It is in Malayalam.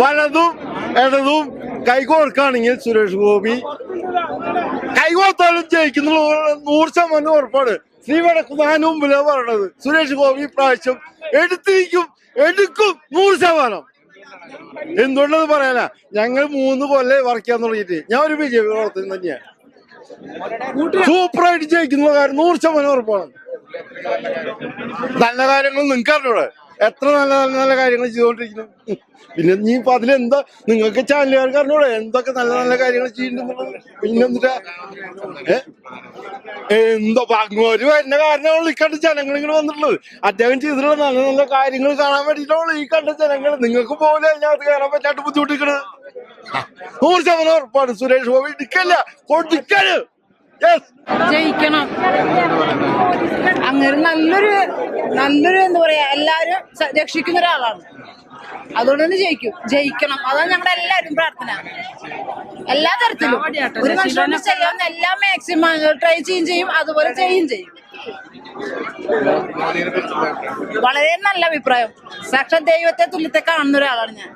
വലതും ഇടതും കൈകോർക്കാണെങ്കിൽ സുരേഷ് ഗോപി. കൈകോർത്താലും ജയിക്കുന്ന. നൂറ് ശതമാനം ഉറപ്പാണ്. ശ്രീ വടക്കുന്നാനും മുമ്പിലാ പറയണത്. സുരേഷ് ഗോപി ഇപ്രാവശ്യം എടുത്തിരിക്കും. എടുക്കും. നൂറ് ശതമാനം. എന്തുകൊണ്ടത് പറയാനാ? ഞങ്ങൾ മൂന്ന് കൊല്ലേ വർക്ക് ചെയ്യാൻ തുടങ്ങിയിട്ട്. ഞാൻ ഒരു ബി ജെ പി പ്രവർത്തനം തന്നെയാണ് സൂപ്പറായിട്ട് ജയിക്കുന്ന കാര്യം നൂറ് ശതമാനം ഉറപ്പാണ്. നല്ല കാര്യങ്ങൾ നിങ്ങൾക്ക് അറിഞ്ഞൂടെ എത്ര നല്ല നല്ല നല്ല കാര്യങ്ങൾ ചെയ്തുകൊണ്ടിരിക്കുന്നു. പിന്നെ നീ ഇപ്പൊ അതിലെന്താ? നിങ്ങൾക്ക് ചാനലുകാർക്ക് അറിഞ്ഞൂടെ? എന്തൊക്കെ നല്ല നല്ല കാര്യങ്ങൾ ചെയ്യുന്നുണ്ടെന്നുള്ളത് പിന്നെ എന്തോ അങ്ങോട്ട് വരുന്ന കാരണമാണ് ഈ കണ്ട ജനങ്ങൾ ഇങ്ങനെ വന്നിട്ടുള്ളത്. അദ്ദേഹം ചെയ്തിട്ടുള്ള നല്ല നല്ല കാര്യങ്ങൾ കാണാൻ വേണ്ടിയിട്ടാണ് ഈ കണ്ട ജനങ്ങൾ. നിങ്ങൾക്ക് പോലെ അതിനകത്ത് കയറാൻ പറ്റാണ്ട് ബുദ്ധിമുട്ടിക്കണത് നൂറ് ശതമാനം ഉറപ്പാണ്. സുരേഷ് ഗോപി ഇടിക്കല്ല. കൊടുക്കൽ ജയിക്കണം. അങ്ങനെ നല്ലൊരു നല്ലൊരു എന്താ പറയാ എല്ലാരും രക്ഷിക്കുന്ന ഒരാളാണ്. അതുകൊണ്ട് തന്നെ ജയിക്കും. ജയിക്കണം. അതാണ് ഞങ്ങളുടെ എല്ലാവരും പ്രാർത്ഥന. എല്ലാ തരത്തിലും. ഒരു മനുഷ്യനെ ചെയ്യാവുന്ന എല്ലാ മാക്സിമം ട്രൈ ചെയ്യും ചെയ്യും അതുപോലെ ചെയ്യും ചെയ്യും. വളരെ നല്ല അഭിപ്രായം. സാക്ഷാത് ദൈവത്തെ തുല്യത്തെ കാണുന്ന ഒരാളാണ് ഞാൻ.